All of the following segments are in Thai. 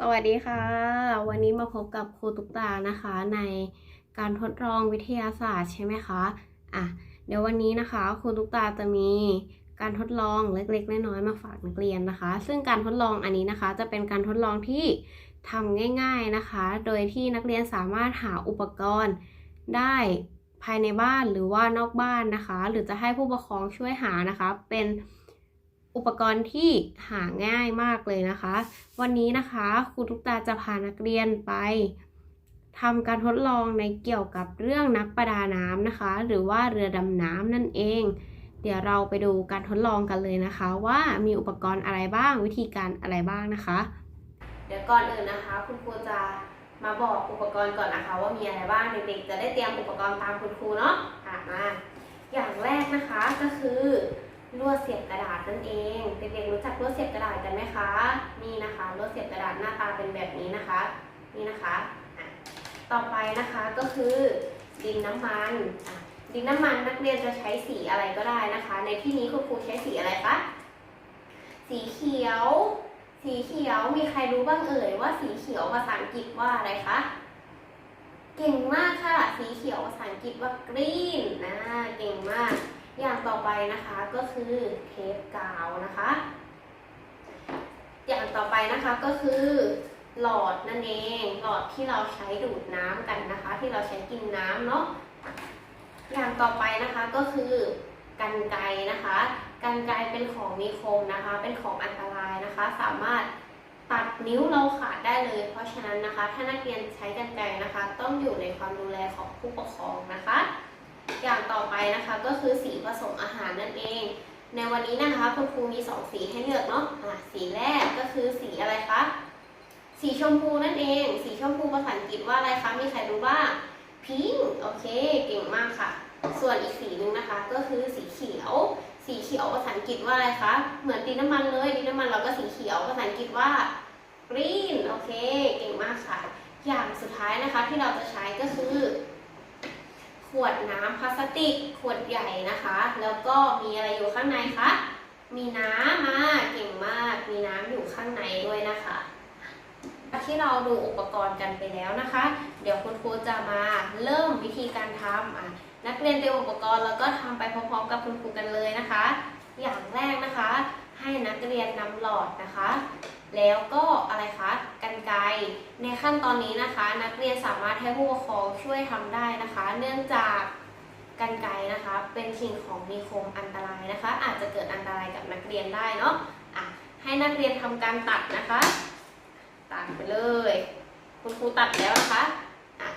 สวัสดีค่ะ วันนี้มาพบกับครูตุ๊กตานะคะ ในการทดลองวิทยาศาสตร์ใช่ไหมคะอะเดี๋ยววันนี้นะคะครูตุ๊กตาจะมีการทดลองเล็กๆน้อยๆมาฝากนักเรียนนะคะ ซึ่งการทดลองอันนี้นะคะ จะเป็นการทดลองที่ทำง่าย ๆนะคะ โดยที่นักเรียนสามารถหาอุปกรณ์ได้ภายในบ้านหรือว่านอกบ้านนะคะ หรือจะให้ผู้ปกครองช่วยหานะคะ เป็น อุปกรณ์ที่หาง่ายมากเลยนะคะ วันนี้นะคะครูทุกตาจะพานักเรียนไปทำการทดลองในเกี่ยวกับเรื่องนักประดาน้ำนะคะ หรือว่าเรือดำน้ำนั่นเอง เดี๋ยวเราไปดูการทดลองกันเลยนะคะ ว่ามีอุปกรณ์อะไรบ้างวิธีการอะไรบ้างนะคะ เดี๋ยวก่อนอื่นนะคะ คุณครูจะมาบอกอุปกรณ์ก่อนนะคะ ว่ามีอะไรบ้างเด็กๆจะได้เตรียมอุปกรณ์ตามคุณครูเนาะอะมาอย่างแรกนะคะก็คือ ลวดเสียบกระดาษนั่นเอง เด็กๆรู้จักลวดเสียบกระดาษกันไหมคะ นี่นะคะลวดเสียบกระดาษหน้าตาเป็นแบบนี้นะคะ นี่นะคะต่อไปนะคะก็คือ ดินน้ำมัน ดินน้ำมันนักเรียนจะใช้สีอะไรก็ได้นะคะ ในที่นี้คุณครูใช้สีอะไรคะสีเขียว สีเขียวมีใครรู้บ้างเอ่ยว่าสีเขียวภาษาอังกฤษว่าอะไรคะเก่งมากค่ะ สีเขียวภาษาอังกฤษว่า green นะเก่งมาก อย่างต่อไปนะคะก็คือเทปกาวนะคะ อย่างต่อไปนะคะก็คือหลอดนั่นเอง หลอดที่เราใช้ดูดน้ำกันนะคะ ที่เราใช้กินน้ำเนาะอย่างต่อไปนะคะก็คือกันไกนะคะกันไกเป็นของมีคมนะคะ เป็นของอันตรายนะคะ สามารถตัดนิ้วเราขาดได้เลย เพราะฉะนั้นนะคะ ถ้านักเรียนใช้กันไกนะคะ ต้องอยู่ในความดูแลของผู้ปกครองนะคะ อย่างต่อไปนะคะก็คือสีผสมอาหารนั่นเอง ในวันนี้นะคะคุณครูมีสองสีให้เลือกเนาะะสีแรกก็คือสีอะไรคะสีชมพูนั่นเอง สีชมพูภาษาอังกฤษว่าอะไรคะมีใครรู้บ้างพิงโอเคเก่งมากค่ะ ส่วนอีกสีหนึ่งนะคะ ก็คือสีเขียว สีเขียวภาษาอังกฤษว่าอะไรคะเหมือนดินน้ำมันเลยดินน้ำมันเราก็สีเขียวภาษาอังกฤษว่า green โอเคเก่งมากค่ะ อย่างสุดท้ายนะคะที่เราจะใช้ก็คือ วดน้ำพลาสติก ขวดใหญ่นะคะ แล้วก็มีอะไรอยู่ข้างในคะ มีน้ำมาเก่งมาก มีน้ำอยู่ข้างในด้วยนะคะที่เราดูอุปกรณ์กันไปแล้วนะคะ เดี๋ยวคุณครูจะมาเริ่มวิธีการทำอะนักเรียนเตรียมอุปกรณ์แล้วก็ทำไปพร้อมๆ กับคุณครูกันเลยนะคะ อย่างแรกนะคะ ให้นักเรียนนำหลอดนะคะ แล้วก็อะไรคะกันไกในขั้นตอนนี้นะคะ นักเรียนสามารถให้ผู้ปกครองช่วยทำได้นะคะ เนื่องจากกันไกนะคะ เป็นสิ่งของมีคมอันตรายนะคะ อาจจะเกิดอันตรายกับนักเรียนได้เนาะอะให้นักเรียนทำการตัดนะคะ ตัดไปเลย คุณครูตัดแล้วนะคะอะ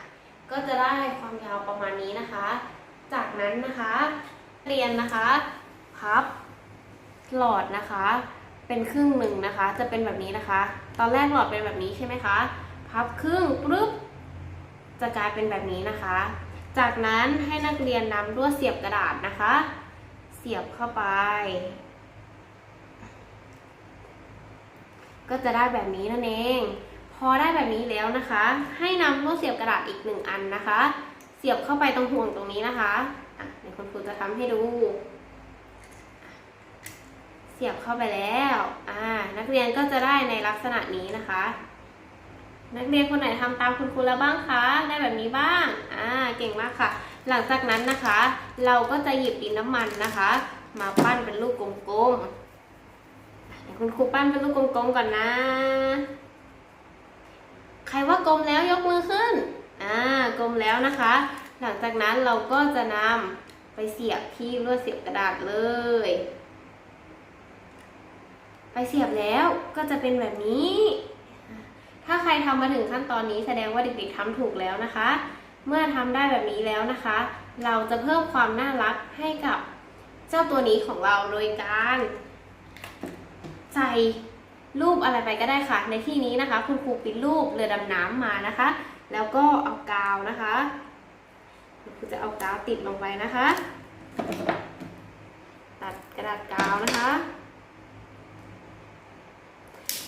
ก็จะได้ความยาวประมาณนี้นะคะ จากนั้นนะคะ เรียนนะคะพับหลอดนะคะ เป็นครึ่งหนึ่งนะคะ จะเป็นแบบนี้นะคะ ตอนแรกหลอดเป็นแบบนี้ใช่ไหมคะ พับครึ่งปุ๊บ จะกลายเป็นแบบนี้นะคะ จากนั้นให้นักเรียนนำลวดเสียบกระดาษนะคะ เสียบเข้าไป ก็จะได้แบบนี้นั่นเอง พอได้แบบนี้แล้วนะคะ ให้นำลวดเสียบกระดาษอีกหนึ่งอันนะคะ เสียบเข้าไปตรงห่วงตรงนี้นะคะเดี๋ยวคุณครูจะทำให้ดู สียบเข้าไปแล้วอ่านักเรียนก็จะได้ในลักษณะนี้นะคะ นักเรียนคนไหนทำตามคุณครูแล้วบ้างคะ ได้แบบนี้บ้าง อ่า เก่งมากค่ะ หลังจากนั้นนะคะ เราก็จะหยิบดินน้ำมันนะคะ มาปั้นเป็นลูกกลมๆเดี๋ยวคุณครูปั้นเป็นลูกกลมๆก่อนนะ ใครว่ากลมแล้วยกมือขึ้น อ่า กลมแล้วนะคะ หลังจากนั้นเราก็จะนำไปเสียบที่ลวดเสียบกระดาษเลย เสียบแล้วก็จะเป็นแบบนี้ ถ้าใครทำมาถึงขั้นตอนนี้แสดงว่าเด็กๆทำถูกแล้วนะคะ เมื่อทำได้แบบนี้แล้วนะคะ เราจะเพิ่มความน่ารักให้กับเจ้าตัวนี้ของเราโดยการใส่รูปอะไรไปก็ได้ค่ะ ในที่นี้นะคะ คุณครูปริ้นรูปเรือดำน้ำมานะคะ แล้วก็เอากาวนะคะคุณครูจะเอากาวติดลงไปนะคะ ตัดกระดาษกาวนะคะ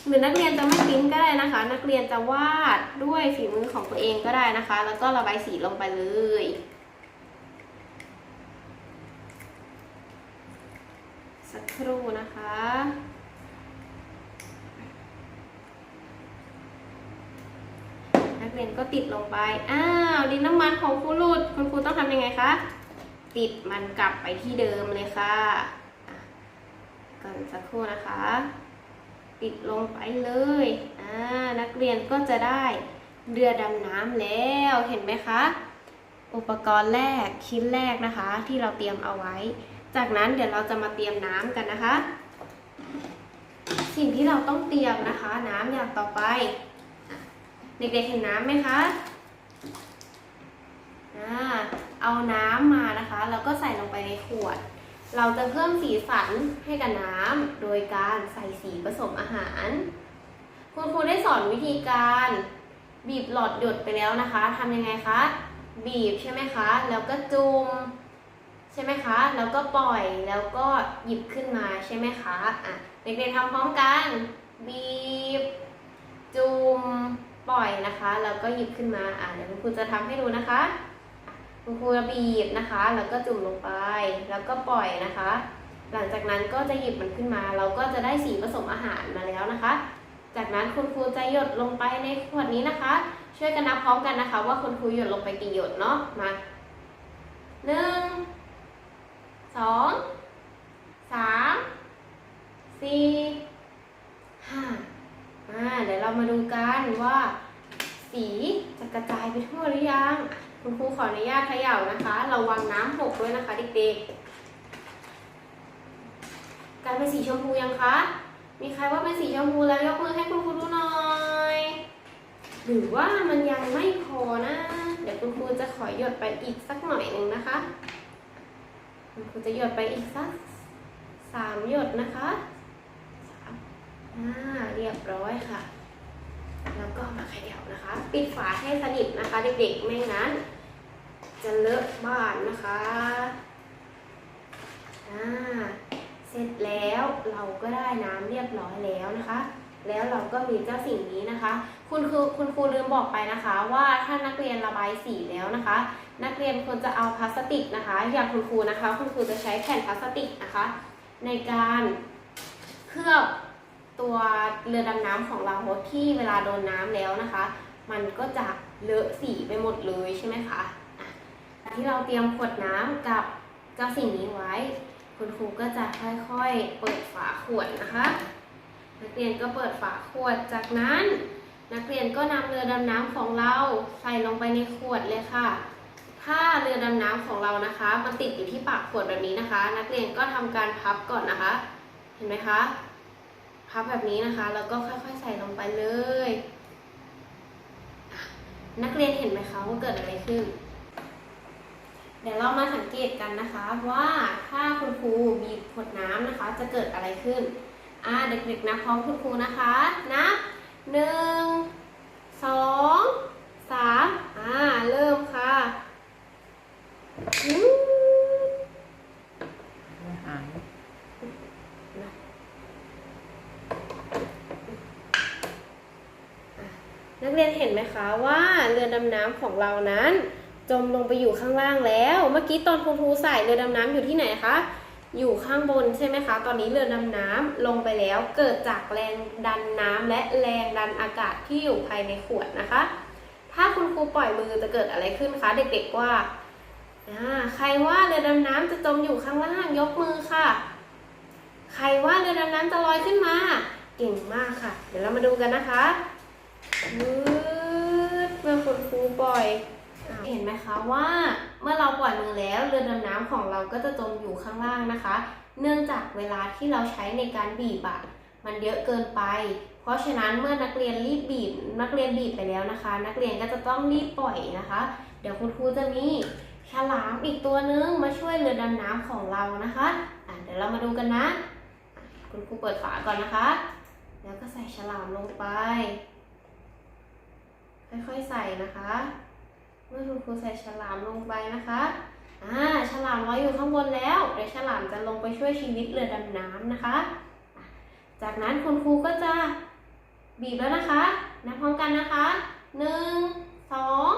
หรือนักเรียนจะไม่ปริ้นก็ได้นะคะ นักเรียนจะวาดด้วยฝีมือของตัวเองก็ได้นะคะ แล้วก็ระบายสีลงไปเลยสักครู่นะคะ นักเรียนก็ติดลงไป อ้าวดินน้ำมันของครูหลุดคุณครูต้องทำยังไงคะ ติดมันกลับไปที่เดิมเลยค่ะอะก่อนสักครู่นะคะ ติดลงไปเลยอ่านักเรียนก็จะได้เรือดำน้ำแล้วเห็นไหมคะ อุปกรณ์แรกชิ้นแรกนะคะ ที่เราเตรียมเอาไว้ จากนั้นเดี๋ยวเราจะมาเตรียมน้ำกันนะคะ สิ่งที่เราต้องเตรียมนะคะ น้ำอย่างต่อไป เด็กๆเห็นน้ำไหมคะเอาน้ำมานะคะ แล้วก็ใส่ลงไปในขวด เราจะเพิ่มสีสันให้กับน้ำโดยการใส่สีผสมอาหาร คุณครูได้สอนวิธีการบีบหลอดหยดไปแล้วนะคะทำยังไงคะ บีบใช่ไหมคะ แล้วก็จุ่มใช่ไหมคะ แล้วก็ปล่อยแล้วก็หยิบขึ้นมาใช่ไหมคะอะเด็กๆทำพร้อมกัน บีบ จุ่มปล่อยนะคะ แล้วก็หยิบขึ้นมาอะเดี๋ยวคุณครูจะทำให้ดูนะคะอะ คุณครูจะบีบนะคะ แล้วก็จุ่มลงไป แล้วก็ปล่อยนะคะ หลังจากนั้นก็จะหยิบมันขึ้นมา เราก็จะได้สีผสมอาหารมาแล้วนะคะ จากนั้นคุณครูจะหยดลงไปในขวดนี้นะคะ ช่วยกันนับพร้อมกันนะคะ ว่าคุณครูหยดลงไปกี่หยดเนาะ มาหนึ่งสองสามสี่ห้าอ่าเดี๋ยวเรามาดูกันว่า สีจะกระจายไปทั่ว คุณครูขออนุญาตเขย่านะคะระวังน้ำหกด้วยนะคะเด็กๆกลายเป็นสีชมพูยังคะ มีใครว่าเป็นสีชมพูแล้วยกมือให้คุณครูดูหน่อย หรือว่ามันยังไม่พอนะ เดี๋ยวคุณครูจะขอหยดไปอีกสักหน่อยหนึ่งนะคะ คุณครูจะหยดไปอีกสักสามหยดนะคะอ่าเรียบร้อยค่ะ แล้วก็มาเขย่านะคะ ปิดฝาให้สนิทนะคะ เด็กๆ ไม่งั้น จะเลอะบ้านนะคะอ่าเสร็จแล้วเราก็ได้น้ำเรียบร้อยแล้วนะคะ แล้วเราก็มีเจ้าสิ่งนี้นะคะ คุณครูคุณครูลืมบอกไปนะคะ ว่าถ้านักเรียนระบายสีแล้วนะคะ นักเรียนควรจะเอาพลาสติกนะคะ อย่างคุณครูนะคะ คุณครูจะใช้แผ่นพลาสติกนะคะ ในการเคลือบ ตัวเรือดำน้ำของเราที่เวลาโดนน้ำแล้วนะคะ มันก็จะเลอะสีไปหมดเลยใช่ไหมคะที่เราเตรียมขวดน้ำกับเจ้าสิ่งนี้ไว้ คุณครูก็จะค่อยๆเปิดฝาขวดนะคะนักเรียนก็เปิดฝาขวดจากนั้น นักเรียนก็นำเรือดำน้ำของเราใส่ลงไปในขวดเลยค่ะ ถ้าเรือดำน้ำของเรานะคะ มันติดอยู่ที่ปากขวดแบบนี้นะคะ นักเรียนก็ทำการพับก่อนนะคะ เห็นไหมคะ พับแบบนี้นะคะ แล้วก็ค่อยๆใส่ลงไปเลย นักเรียนเห็นไหมคะว่าเกิดอะไรขึ้น เดี๋ยวเรามาสังเกตกันนะคะว่าถ้าคุณครูบีบขวดน้ำนะคะ จะเกิดอะไรขึ้น อ่าเด็กๆนะพร้อมคุณครูนะคะ นับหนึ่งสองสามอ่าเริ่มค่ะอืม อาหาร นั กเรียนเห็นไหมคะว่าเรือดำน้ำของเรานั้น จมลงไปอยู่ข้างล่างแล้ว เมื่อกี้ตอนคุณครูใส่เรือดำน้ำอยู่ที่ไหนคะ อยู่ข้างบนใช่ไหมคะ ตอนนี้เรือดำน้ำลงไปแล้วเกิดจากแรงดันน้ำและแรงดันอากาศที่อยู่ภายในขวดนะคะ ถ้าคุณครูปล่อยมือจะเกิดอะไรขึ้นคะ เด็กๆว่าอ่าใครว่าเรือดำน้ำจะจมอยู่ข้างล่างยกมือค่ะ ใครว่าเรือดำน้ำจะลอยขึ้นมา เก่งมากค่ะ เดี๋ยวเรามาดูกันนะคะ วืดเมื่อคุณครูปล่อยอ่าเห็นไหมคะว่าเมื่อเราปล่อยมือแล้วเรือดำน้ำของเราก็จะจมอยู่ข้างล่างนะคะ เนื่องจากเวลาที่เราใช้ในการบีบอะมันเยอะเกินไป เพราะฉะนั้นเมื่อนักเรียนรีบบีบ นักเรียนบีบไปแล้วนะคะ นักเรียนก็จะต้องรีบปล่อยนะคะ เดี๋ยวคุณครูจะมีฉลามอีกตัวนึงมาช่วยเรือดำน้ำของเรานะคะอะเดี๋ยวเรามาดูกันนะอะคุณครูเปิดฝาก่อนนะคะ แล้วก็ใส่ฉลามลงไป ค่อยๆใส่นะคะ เมื่อคุณครูใส่ฉลามลงไปนะคะอ่าฉลามลอยอยู่ข้างบนแล้วเดี๋ยวฉลามจะลงไปช่วยชีวิตเรือดำน้ำนะคะ จากนั้นคุณครูก็จะบีบแล้วนะคะนับพร้อมกันนะคะหนึ่งสอง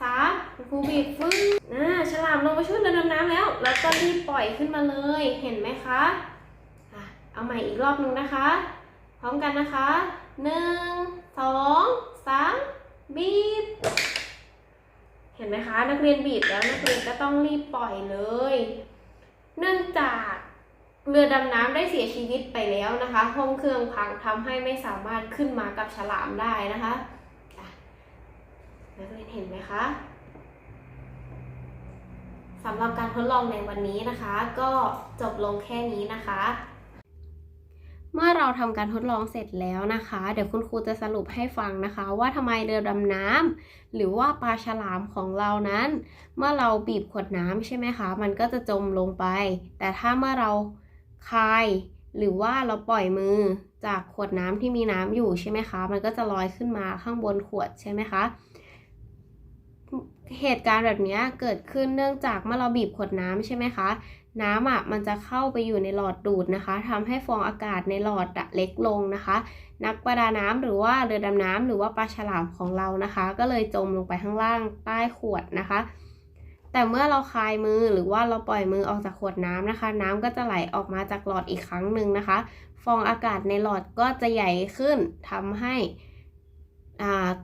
สามคุณครูบีบฟึ้งอ่าฉลามลงไปช่วยเรือดำน้ำแล้ว แล้วก็รีบปล่อยขึ้นมาเลยเห็นไหมคะอะเอาใหม่อีกรอบหนึ่งนะคะ พร้อมกันนะคะหนึ่งสองสาม บีบ เห็นะคะ นักเรียนบีบแล้วนักเรียนก็ต้องรีบปล่อยเลย เนื่องจากเรือดำน้ำได้เสียชีวิตไปแล้วนะคะห้องเครื่องพังทำให้ไม่สามารถขึ้นมากับฉลามได้นะคะนักเรียนเห็นไหมคะสำหรับการทดลองในวันนี้นะคะ ก็จบลงแค่นี้นะคะ เมื่อเราทำการทดลองเสร็จแล้วนะคะ เดี๋ยวคุณครูจะสรุปให้ฟังนะคะ ว่าทำไมเรือดำน้ำหรือว่าปลาฉลามของเรานั้น เมื่อเราบีบขวดน้ำใช่ไหมคะ มันก็จะจมลงไป แต่ถ้าเมื่อเราคายหรือว่าเราปล่อยมือจากขวดน้ำที่มีน้ำอยู่ใช่ไหมคะ มันก็จะลอยขึ้นมาข้างบนขวดใช่ไหมคะเหตุการณ์แบบนี้เกิดขึ้นเนื่องจากเมื่อเราบีบขวดน้ำใช่ไหมคะ น้ำอะมันจะเข้าไปอยู่ในหลอดดูดนะคะทำให้ฟองอากาศในหลอดเล็กลงนะคะ นักประดาน้ำหรือว่าเรือดำน้ำหรือว่าปลาฉลามของเรานะคะ ก็เลยจมลงไปข้างล่างใต้ขวดนะคะ แต่เมื่อเราคลายมือหรือว่าเราปล่อยมือออกจากขวดน้ำนะคะ น้ำก็จะไหลออกมาจากหลอดอีกครั้งหนึ่งนะคะ ฟองอากาศในหลอดก็จะใหญ่ขึ้นทำให้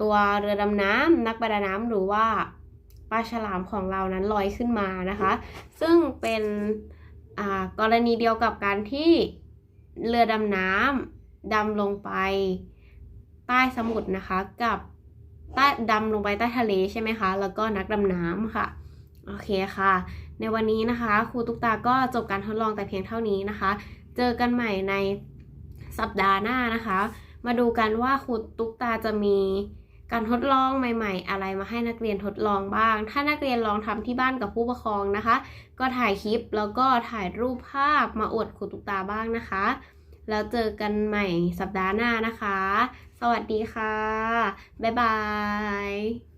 ตัวเรือดำน้ำนักประดาน้ำหรือว่า ปลาฉลามของเรานั้นลอยขึ้นมานะคะ ซึ่งเป็นกรณีเดียวกับการที่เรือดำน้ำดำลงไปใต้สมุทรนะคะกับใต้ดำลงไปใต้ทะเลใช่ไหมคะ แล้วก็นักดำน้ำค่ะ โอเคค่ะ ในวันนี้นะคะ ครูตุ๊กตาก็จบการทดลองแต่เพียงเท่านี้นะคะ เจอกันใหม่ในสัปดาห์หน้านะคะ มาดูกันว่าครูตุ๊กตาจะมี การทดลองใหม่ ๆ อะไรมาให้นักเรียนทดลองบ้าง ถ้านักเรียนลองทำที่บ้านกับผู้ปกครองนะคะ ก็ถ่ายคลิปแล้วก็ถ่ายรูปภาพมาอวดครูตุ๊กตาบ้างนะคะ แล้วเจอกันใหม่สัปดาห์หน้านะคะ สวัสดีค่ะ บ๊ายบาย